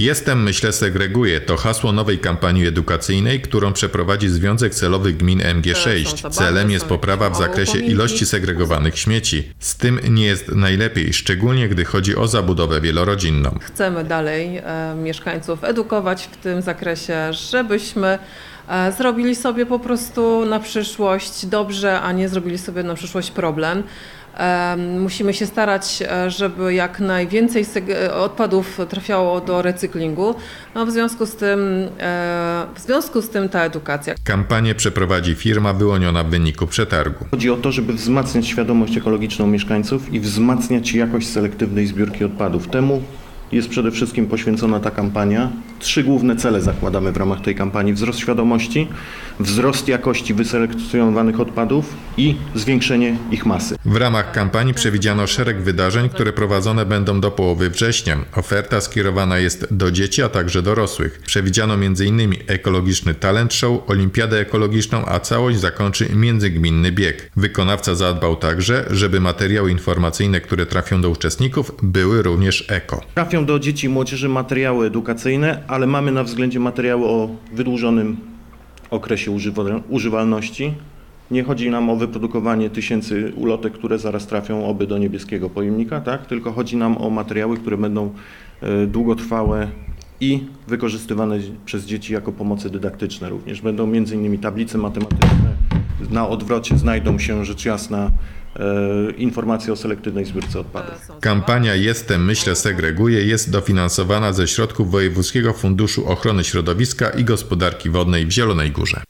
Jestem, myślę, segreguję to hasło nowej kampanii edukacyjnej, którą przeprowadzi Związek Celowych Gmin Cele są MG6. zabawy, Celem jest poprawa w zakresie ilości segregowanych śmieci. Z tym nie jest najlepiej, szczególnie gdy chodzi o zabudowę wielorodzinną. Chcemy dalej e, mieszkańców edukować w tym zakresie, żebyśmy zrobili sobie po prostu na przyszłość dobrze, a nie zrobili sobie na przyszłość problem. E, Musimy się starać, e, żeby jak najwięcej e, odpadów trafiało do recyklingu. No, w, związku z tym, e, w związku z tym ta edukacja. Kampanię przeprowadzi firma wyłoniona w wyniku przetargu. Chodzi o to, żeby wzmacniać świadomość ekologiczną mieszkańców i wzmacniać jakość selektywnej zbiórki odpadów. Temu jest przede wszystkim poświęcona ta kampania. Trzy główne cele zakładamy w ramach tej kampanii: wzrost świadomości, wzrost jakości wyselekcjonowanych odpadów i zwiększenie ich masy. W ramach kampanii przewidziano szereg wydarzeń, które prowadzone będą do połowy września. Oferta skierowana jest do dzieci, a także dorosłych. Przewidziano m.in. ekologiczny talent show, olimpiadę ekologiczną, a całość zakończy międzygminny bieg. Wykonawca zadbał także, żeby materiały informacyjne, które trafią do uczestników, były również eko. Trafią do dzieci i młodzieży materiały edukacyjne, ale mamy na względzie materiały o wydłużonym okresie używa- używalności. Nie chodzi nam o wyprodukowanie tysięcy ulotek, które zaraz trafią oby do niebieskiego pojemnika, tak? tylko chodzi nam o materiały, które będą e, długotrwałe i wykorzystywane przez dzieci jako pomocy dydaktyczne również. Będą m.in. tablice matematyczne, na odwrocie znajdą się rzecz jasna e, informacje o selektywnej zbiórce odpadów. Kampania Jestem, myślę, segreguję jest dofinansowana ze środków Wojewódzkiego Funduszu Ochrony Środowiska i Gospodarki Wodnej w Zielonej Górze.